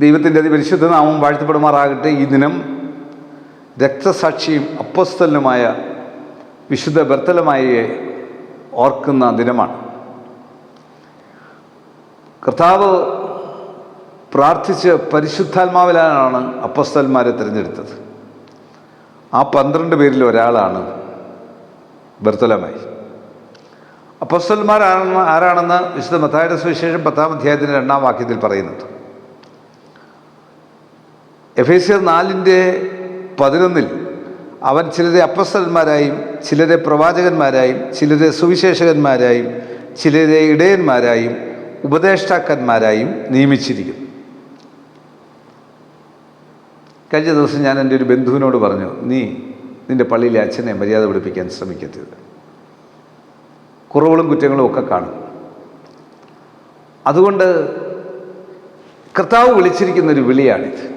ദൈവത്തിന്റെ അതിപരിശുദ്ധ നാമം വാഴ്ത്തപ്പെടുമാറാകട്ടെ. ഈ ദിനം രക്തസാക്ഷിയും അപ്പസ്തലനുമായ വിശുദ്ധ ബർത്തലമായെ ഓർക്കുന്ന ദിനമാണ്. കർത്താവ് പ്രാർത്ഥിച്ച് പരിശുദ്ധാത്മാവിലാണ് അപ്പസ്തലന്മാരെ തിരഞ്ഞെടുത്തത്. ആ പന്ത്രണ്ട് പേരിൽ ഒരാളാണ് ബർത്തലമായി. അപ്പസ്തലന്മാരാണെന്ന് ആരാണെന്ന് വിശുദ്ധ മത്തായുടെ സുവിശേഷം പത്താം അധ്യായത്തിന്റെ രണ്ടാം വാക്യത്തിൽ പറയുന്നുണ്ട്. എഫ് എസ് നാലിന്റെ പതിനൊന്നിൽ അവൻ ചിലരെ അപ്പസ്തന്മാരായും ചിലരെ പ്രവാചകന്മാരായും ചിലരെ സുവിശേഷകന്മാരായും ചിലരെ ഇടയന്മാരായും ഉപദേഷ്ടാക്കന്മാരായും നിയമിച്ചിരിക്കുന്നു കഴിഞ്ഞ ദിവസം ഞാൻ എന്റെ ഒരു ബന്ധുവിനോട് പറഞ്ഞു നീ നിന്റെ പള്ളിയിലെ അച്ഛനെ മര്യാദ പിടിപ്പിക്കാൻ ശ്രമിക്കരുത്. കുറവുകളും കുറ്റങ്ങളും ഒക്കെ കാണും. അതുകൊണ്ട് കർത്താവ് വിളിച്ചിരിക്കുന്നൊരു വിളിയാണിത്.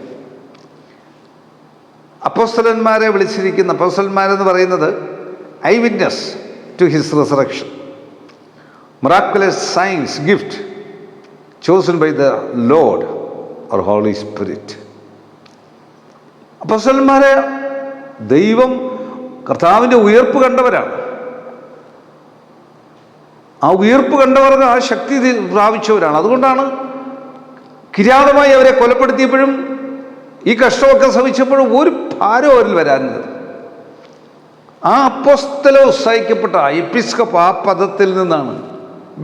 അപ്പോസ്തലന്മാരെ വിളിച്ചിരിക്കുന്ന അപ്പോസ്തലന്മാരെന്ന് പറയുന്നത് eye witness to his resurrection. Miraculous signs gift chosen by the Lord or Holy Spirit അപ്പോസ്തലന്മാരെ ദൈവം കർത്താവിന്റെ ഉയർപ്പ് കണ്ടവരാണ്. ആ ഉയർപ്പ് കണ്ടവർക്ക് ആ ശക്തി പ്രാപിച്ചവരാണ്. അതുകൊണ്ടാണ് കിരാതമായി അവരെ കൊലപ്പെടുത്തിയപ്പോഴും ഈ കഷ്ടമൊക്കെ സഹിച്ചപ്പോഴും ഒരു ഭാരം അവരിൽ വരാനില്ല. ആ അപ്പോസ്തല ഉത്സാഹിക്കപ്പെട്ട എപ്പിസ്കപ്പ് ആ പദത്തിൽ നിന്നാണ്.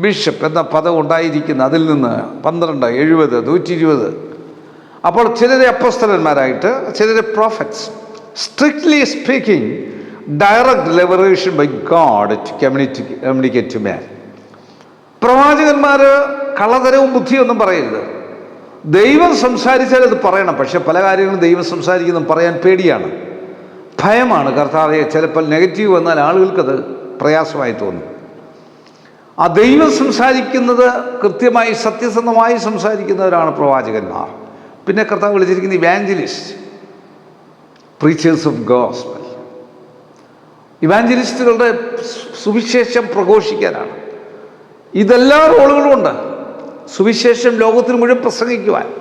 ബിഷപ്പ് എന്ന പദം ഉണ്ടായിരിക്കുന്നത് അതിൽ നിന്ന് പന്ത്രണ്ട് എഴുപത് നൂറ്റി ഇരുപത് അപ്പോൾ ചിലരെ അപ്പസ്തലന്മാരായിട്ട് ചിലരെ prophets strictly speaking direct revelation by God community communicate man പ്രവാചകന്മാർ കള്ളതരവും ബുദ്ധിയൊന്നും പറയരുത്. ദൈവം സംസാരിച്ചാൽ അത് പറയണം. പക്ഷെ പല കാര്യങ്ങളും ദൈവം സംസാരിക്കുന്നത് പറയാൻ പേടിയാണ്. ഭയമാണ്. കർത്താവെ ചിലപ്പോൾ നെഗറ്റീവ് വന്നാൽ ആളുകൾക്കത് പ്രയാസമായി തോന്നും. ആ ദൈവം സംസാരിക്കുന്നത് കൃത്യമായി സത്യസന്ധമായി സംസാരിക്കുന്നവരാണ് പ്രവാചകന്മാർ. പിന്നെ കർത്താവ് വിളിച്ചിരിക്കുന്ന ഇവാഞ്ചലിസ്റ്റ്. പ്രീച്ചേഴ്സ് ഓഫ് ഗോസ്പൽ ഇവാഞ്ചലിസ്റ്റുകളുടെ സുവിശേഷം പ്രഘോഷിക്കാനാണ്. ഇതെല്ലാ റോളുകളും ഉണ്ട്. സുവിശേഷം ലോകത്തിന് മുഴുവൻ പ്രസംഗിക്കുവാൻ.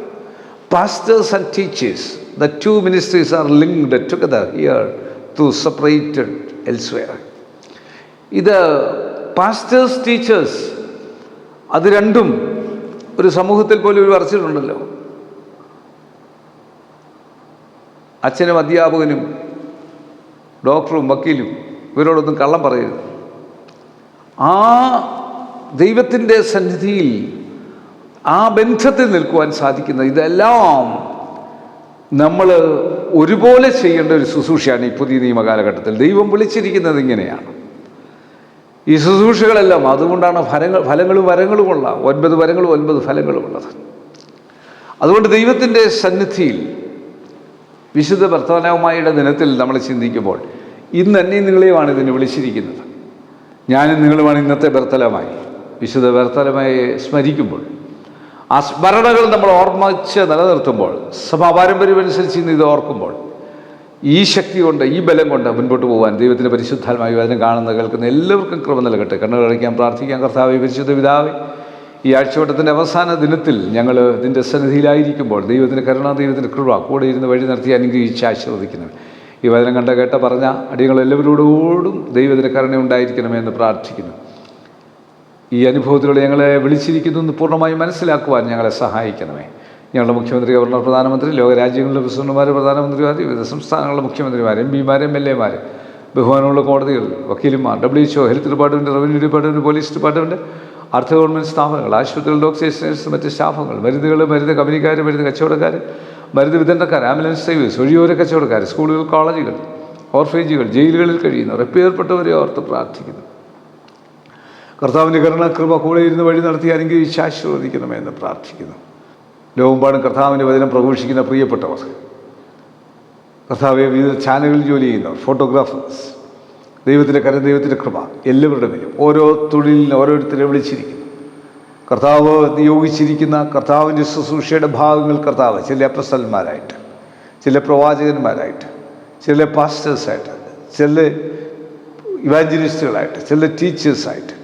Pastors and teachers the two ministries are linked together here two separated elsewhere ഇത് പാസ്റ്റേഴ്സ് ടീച്ചേഴ്സ് അത് രണ്ടും ഒരു സമൂഹത്തിൽ പോലും ഒരു വരച്ചിട്ടുണ്ടല്ലോ. അച്ഛനും അധ്യാപകനും ഡോക്ടറും വക്കീലും ഇവരോടൊന്നും കള്ളം പറയരുത്. ആ ദൈവത്തിന്റെ സന്നിധിയിൽ ആ ബന്ധത്തിൽ നിൽക്കുവാൻ സാധിക്കുന്ന ഇതെല്ലാം നമ്മൾ ഒരുപോലെ ചെയ്യേണ്ട ഒരു ശുശ്രൂഷയാണ് ഈ പുതിയ നിയമകാലഘട്ടത്തിൽ. ദൈവം വിളിച്ചിരിക്കുന്നത് ഇങ്ങനെയാണ്. ഈ ശുശ്രൂഷകളെല്ലാം അതുകൊണ്ടാണ് ഫലങ്ങൾ ഫലങ്ങളും വരങ്ങളുമുള്ള ഒൻപത് വരങ്ങളും ഒൻപത് ഫലങ്ങളുമുള്ളത് അതുകൊണ്ട് ദൈവത്തിന്റെ സന്നിധിയിൽ വിശുദ്ധ ഭർത്തവനാവുമായുടെ ദിനത്തിൽ നമ്മൾ ചിന്തിക്കുമ്പോൾ ഇന്ന് എന്നെയും നിങ്ങളെയുമാണ് ഇതിന് വിളിച്ചിരിക്കുന്നത്. ഞാനും നിങ്ങളുമാണ് ഇന്നത്തെ ബർത്തലമായി. വിശുദ്ധ ബർത്തലമായി സ്മരിക്കുമ്പോൾ ആ സ്മരണകൾ നമ്മൾ ഓർമ്മിച്ച് നിലനിർത്തുമ്പോൾ സഭാപാരമ്പര്യമനുസരിച്ച് ഇന്ന് ഇത് ഓർക്കുമ്പോൾ ഈ ശക്തി കൊണ്ട് ഈ ബലം കൊണ്ട് മുൻപോട്ട് പോകാൻ ദൈവത്തിന്റെ പരിശുദ്ധാത്മായി വചനം കാണുന്ന കേൾക്കുന്ന എല്ലാവർക്കും കൃപ നൽകട്ടെ. കണ്ണുകൾ അടയ്ക്കാൻ പ്രാർത്ഥിക്കാൻ കർത്താവ് പരിശുദ്ധ പിതാവേ ഈ ആഴ്ചവട്ടത്തിന്റെ അവസാന ദിനത്തിൽ ഞങ്ങൾ ഇതിന്റെ സന്നിധിയിലായിരിക്കുമ്പോൾ ദൈവത്തിന്റെ കരുണ ദൈവത്തിന്റെ കൃപ കൂടെ ഇരുന്ന് വഴി നടത്തി അനുഗ്രഹിച്ച് ആശീർവദിക്കണം ഈ വചനം കണ്ട കേട്ട പറഞ്ഞ അടിയങ്ങൾ എല്ലാവരോടും ദൈവത്തിന്റെ കരുണ ഉണ്ടായിരിക്കണമെന്ന് പ്രാർത്ഥിക്കുന്നു. ഈ അനുഭവത്തിലൂടെ ഞങ്ങളെ വിളിച്ചിരിക്കുന്നു പൂർണമായും മനസ്സിലാക്കുവാൻ ഞങ്ങളെ സഹായിക്കണമേ. ഞങ്ങളുടെ മുഖ്യമന്ത്രി ഗവർണർ പ്രധാനമന്ത്രി ലോകരാജ്യങ്ങളിലെ പ്രസിഡന്റുമാർ പ്രധാനമന്ത്രിമാർ വിവിധ സംസ്ഥാനങ്ങളിലെ മുഖ്യമന്ത്രിമാർ എം പിമാർ എം എൽ എമാർ ബഹുമാനമുള്ള കോടതികൾ വക്കീലുമാർ W H O health department revenue department police department അർദ്ധ ഗവൺമെന്റ് സ്ഥാപനങ്ങൾ ആശുപത്രികൾ ഡോക്ടേഴ്സ് മറ്റ് സ്റ്റാഫുകൾ മരുന്നുകൾ മരുന്ന് കമ്പനിക്കാർ മരുന്ന് കച്ചവടക്കാർ മരുന്ന് വിതരണക്കാർ ആംബുലൻസ് സർവീസ് ഒഴിയോര കച്ചവടക്കാർ സ്കൂളുകൾ കോളേജുകൾ ഓർഫേജുകൾ ജയിലുകളിൽ കഴിയുന്നവർ പേർപ്പെട്ടവരെ ഓർത്ത് പ്രാർത്ഥിക്കുന്നു. കർത്താവിന്റെ കരുണ കൃപ കൂടെ ഇരുന്ന് വഴി നടത്തി അനുഗ്രഹിച്ച് ആശീർവദിക്കണമേ എന്ന് പ്രാർത്ഥിക്കുന്നു. ലോകമ്പാടും കർത്താവിന്റെ വചനം പ്രഘോഷിക്കുന്ന പ്രിയപ്പെട്ടവർ കർത്താവെ വിവിധ ചാനലുകളിൽ ജോലി ചെയ്യുന്നവർ ഫോട്ടോഗ്രാഫേഴ്സ് ദൈവത്തിന്റെ കരം ദൈവത്തിന്റെ കൃപ എല്ലാവരുടെ മേലും ഓരോ തൊഴിലിനും ഓരോരുത്തരെ വിളിച്ചിരിക്കുന്നു. കർത്താവ് നിയോഗിച്ചിരിക്കുന്ന കർത്താവിന്റെ ശുശ്രൂഷയുടെ ഭാഗങ്ങൾ കർത്താവ് ചില അപ്പസ്തന്മാരായിട്ട് ചില പ്രവാചകന്മാരായിട്ട് ചില പാസ്റ്റേഴ്സായിട്ട് ചില ഇവാഞ്ചലിസ്റ്റുകളായിട്ട് ചില ടീച്ചേഴ്സായിട്ട്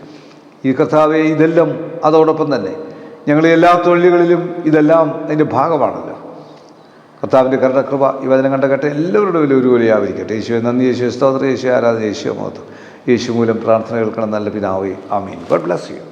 ഈ കർത്താവെ ഇതെല്ലാം അതോടൊപ്പം തന്നെ. ഞങ്ങൾ എല്ലാ തൊഴിലുകളിലും ഇതെല്ലാം അതിന്റെ ഭാഗമാണല്ലോ. കർത്താവിന്റെ കരുണകൃപ ഈ വചനം കണ്ട കേട്ട എല്ലാവരുടെ വലിയ ഒരു ആവരിക്കട്ടെ യേശുവെ നന്ദി യേശു സ്തോത്ര യേശു ആരാധന യേശു മഹത്വം. യേശു മൂലം പ്രാർത്ഥന കേൾക്കണം നല്ല പിതാവേ. ആമീൻ. God bless you.